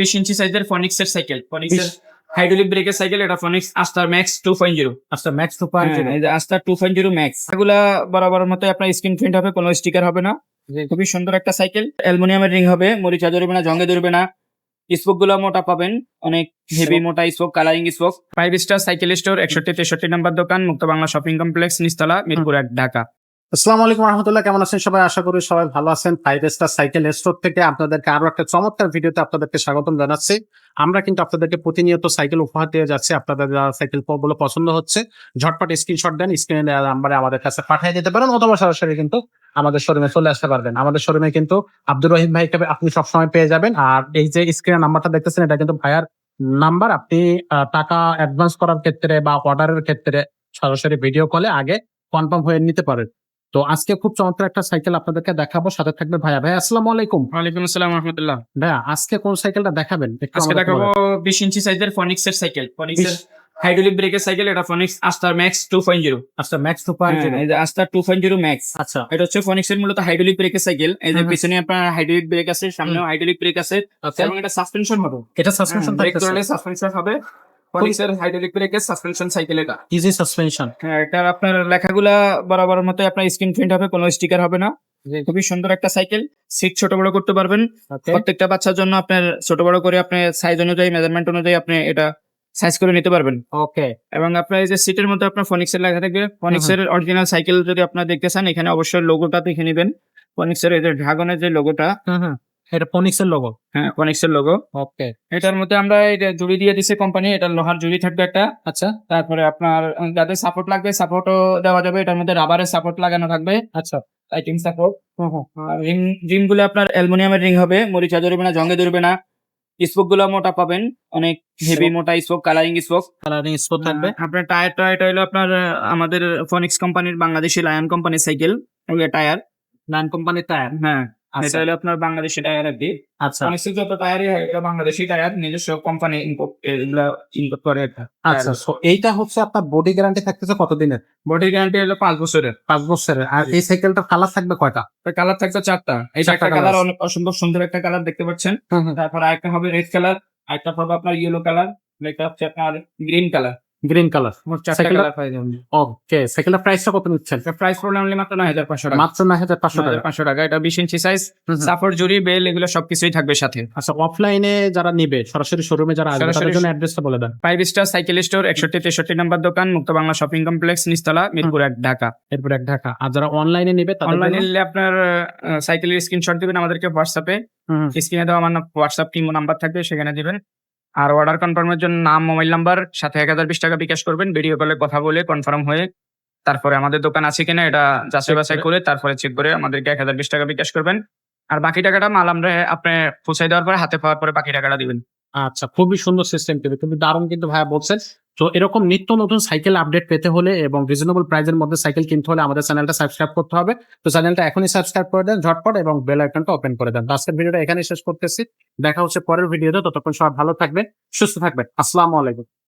বিশ ইঞ্চি সাইজের ফনিক্স এর সাইকেল ফনিক্স এর হাইড্রোলিক ব্রেকের সাইকেল এটা Phoenix aster max two point zero আচ্ছা max two point aster two point zero max এগুলা বরাবর মতো আপনার স্ক্রিন প্রিন্ট হবে কোনো স্টিকার হবে না। খুবই সুন্দর একটা সাইকেল অ্যালুমিনিয়ামের রিং হবে মরিচা ধরবে না জঙ্গে ধরবে না। স্পোকগুলো মোটা পাবেন অনেক হেভি মোটা spoke colouring spoke five star cycle store একষট্টি তেষট্টি নাম্বার দোকান মুক্ত বাংলা শপিং কমপ্লেক্স নিস্তলা মিরপুর এক ঢাকা। আসসালামু আলাইকুম রহমতুল্লাহ, কেমন আছেন সবাই? আশা করি সবাই ভালো আছেন। ফাইভ স্টার সাইকেল স্টোর থেকে আপনাদেরকে আরও একটা চমৎকার ভিডিওতে আপনাদেরকে স্বাগতম জানাচ্ছি। আমরা কিন্তু আপনাদেরকে প্রতিনিয়ত সাইকেল উপহার দিয়ে যাচ্ছি। আপনাদের যারা সাইকেলগুলো পছন্দ হচ্ছে, ঝটপট স্ক্রিনশট দেন স্ক্রিনে নাম্বারে আমাদের কাছে পাঠিয়ে দিতে পারেন, অথবা সরাসরি কিন্তু আমাদের শোরুমে চলে আসতে পারবেন। আমাদের শোরুমে কিন্তু আব্দুর রহিম ভাইকে আপনি সবসময় পেয়ে যাবেন। আর এই যে স্ক্রিনের নাম্বারটা দেখতেছেন, এটা কিন্তু ভাইয়ার নাম্বার আপনি টাকা অ্যাডভান্স করার ক্ষেত্রে বা অর্ডারের ক্ষেত্রে সরাসরি ভিডিও কলে আগে কনফার্ম হয়ে নিতে পারেন। তো আজকে খুব চমৎকার একটা সাইকেল আপনাদেরকে দেখাবো। সাথে থাকবে ভাইয়া। ভাই আসসালামু আলাইকুম। ওয়ালাইকুম আসসালাম রহমতুল্লাহ। ভাইয়া আজকে কোন সাইকেলটা দেখাবেন? আজকে দেখাবো বলেন। বিশ ইঞ্চি সাইজের ফনিক্স এর সাইকেল ফনিক্স এর হাইড্রোলিক ব্রেকের সাইকেল এটা Phoenix aster max two point zero আচ্ছা max two point aster two point zero max আচ্ছা। এটা হচ্ছে ফনিক্স এর মূলত হাইড্রোলিক ব্রেকের সাইকেল এই যে হুম হুম। পিছনে আপনার হাইড্রোলিক ব্রেক আছে সামনেও হাইড্রোলিক ব্রেক আছে। আচ্ছা। এবং এটা সাসপেনশন হবে। এটা সাসপেনশন থাকতেছে। সাসপেনশন হবে। ফনিক্স এর হাইড্রোলিক ব্রেকের সাসপেনশন সাইকেল এটা। ইজি সাসপেনশন হ্যাঁ এটার আপনার লেখাগুলা বরাবর মতো আপনার স্ক্রিন প্রিন্ট হবে কোনো স্টিকার হবে না। খুবই সুন্দর একটা সাইকেল সিট ছোট বড় করতে পারবেন। প্রত্যেকটা বাচ্চার জন্য আপনার ছোট বড় করে আপনি সাইজ অনুযায়ী মেজারমেন্ট অনুযায়ী আপনি এটা সাইজ করে নিতে পারবেন। ওকে এবং আপনার এই যে সিটের মধ্যে আপনার ফনিক্স এর লেখা থাকবে। ফনিক্স এর অরিজিনাল সাইকেল যদি আপনার দেখতে চান এখানে অবশ্যই লোগোটা দেখে নেবেন। ফনিক্স এর এই যে ড্রাগনের যে লোগোটা এটা ফোনিক্স এর লোগো হ্যাঁ ফনিক্স এর লোগো ওকে এটার মধ্যে আমরা যে জুড়ি দিয়ে দিছে কোম্পানি এটা লোহার জুড়ি থাকবে একটা। আচ্ছা। তারপরে আপনার যাদের সাপোর্ট লাগবে সাপোর্টও দেওয়া যাবে। এটার মধ্যে রাবারের সাপোর্ট লাগানো থাকবে। আচ্ছা। লাইটিং সাপোর্ট রিং রিংগুলো আপনার অ্যালুমিনিয়ামের রিং হবে মরিচা ধরবে না জঙ্গে ধরবে না। স্পোকগুলো মোটা পাবেন অনেক হেভি মোটা spoke colouring spoke colouring spot থাকবে। আপনার টায়ার টায়ারটা হলো আপনার আমাদের ফনিক্স কোম্পানির বাংলাদেশি লায়ন কোম্পানির সাইকেল টায়ার লায়ন কোম্পানির টায়ার হ্যাঁ। এটা আচ্ছা হলো আপনার বাংলাদেশি টায়ার আর কি। আচ্ছা। ফনিক্সের যত টায়ারই হয় এটা বাংলাদেশি টায়ার নিজস্ব কোম্পানি এগুলা ইম্পোর্ট করে এটা। আচ্ছা এইটা হচ্ছে আপনার বডি গ্যারান্টি থাকতেছে কতদিনের? বডি গ্যারান্টি হলো পাঁচ বছরের। পাঁচ বছরের। আর এই সাইকেলটার কালার থাকবে কয়টা? কালার থাকছে চারটা। এই চারটা কালার আছে। অসম্ভব সুন্দর একটা কালার দেখতে পাচ্ছেন। তারপর আরেকটা হবে রেড কালার আরেকটা হবে আপনার ইয়েলো কালার একটা হচ্ছে আপনার গ্রিন কালার গ্রিন কালার মোট চারটা কালার পাই যাবেন ওকে সাইকেলটার প্রাইসটা কত নিচ্ছেন? প্রাইস পড়লে only মাত্র নয় হাজার পাঁচশো টাকা। মাত্র নয় হাজার পাঁচশো টাকা। পাঁচশো টাকা। এটা বিশ ইঞ্চি সাইজ হুম। জুড়ি বেল এগুলো সবকিছুই থাকবে সাথে। আচ্ছা অফলাইনে যারা নিবে সরাসরি শোরুমে যারা আসবে তাদের জন্য অ্যাড্রেসটা বলে দেন। ফাইভ স্টার সাইকেল স্টোর একষট্টি তেষট্টি নাম্বার দোকান মুক্ত বাংলা শপিং কমপ্লেক্স নিস্তলা মিরপুর এক ঢাকা। এরপর এক ঢাকা। আর যারা অনলাইনে নিবে তাদের অনলাইনে নিলে আপনার সাইকেলের স্ক্রিনশট দিবেন আমাদেরকে হোয়াটসঅ্যাপে। স্ক্রিনে দেওয়া আমার হোয়াটসঅ্যাপ কিংবা নাম্বার থাকবে সেখানে দিবেন। আর অর্ডার কনফার্মের জন্য নাম মোবাইল নাম্বার সাথে এক হাজার বিশ টাকা বিকাশ করবেন। ভিডিও কলে কথা বলে কনফার্ম হয়ে তারপরে আমাদের দোকান আছে কিনা এটা যাচাই বাছাই করে। তারপরে চেক করে আমাদেরকে এক হাজার বিশ টাকা বিকাশ করবেন। আর বাকি টাকাটা মাল আমরা আপনি পৌঁছাই দেওয়ার পরে হাতে পাওয়ার পরে বাকি টাকাটা দিবেন। আচ্ছা খুবই সুন্দর সিস্টেম কিন্তু তুমি দারুণ কিন্তু ভাইয়া বলছেন। তো এরকম নিত্য নতুন সাইকেল আপডেট পেতে হলে এবং রিজনেবল প্রাইসের মধ্যে সাইকেল কিনতে হলে আমাদের চ্যানেলটা সাবস্ক্রাইব করতে হবে। তো চ্যানেলটা এখনই সাবস্ক্রাইব করে দেন ঝটপট এবং বেল আইকনটা ওপেন করে দেন। আজকের ভিডিওটা এখানেই শেষ করতেছি। দেখা হচ্ছে পরের ভিডিওতে ততক্ষণ সবাই ভালো থাকবেন, সুস্থ থাকবেন। আসসালামু আলাইকুম।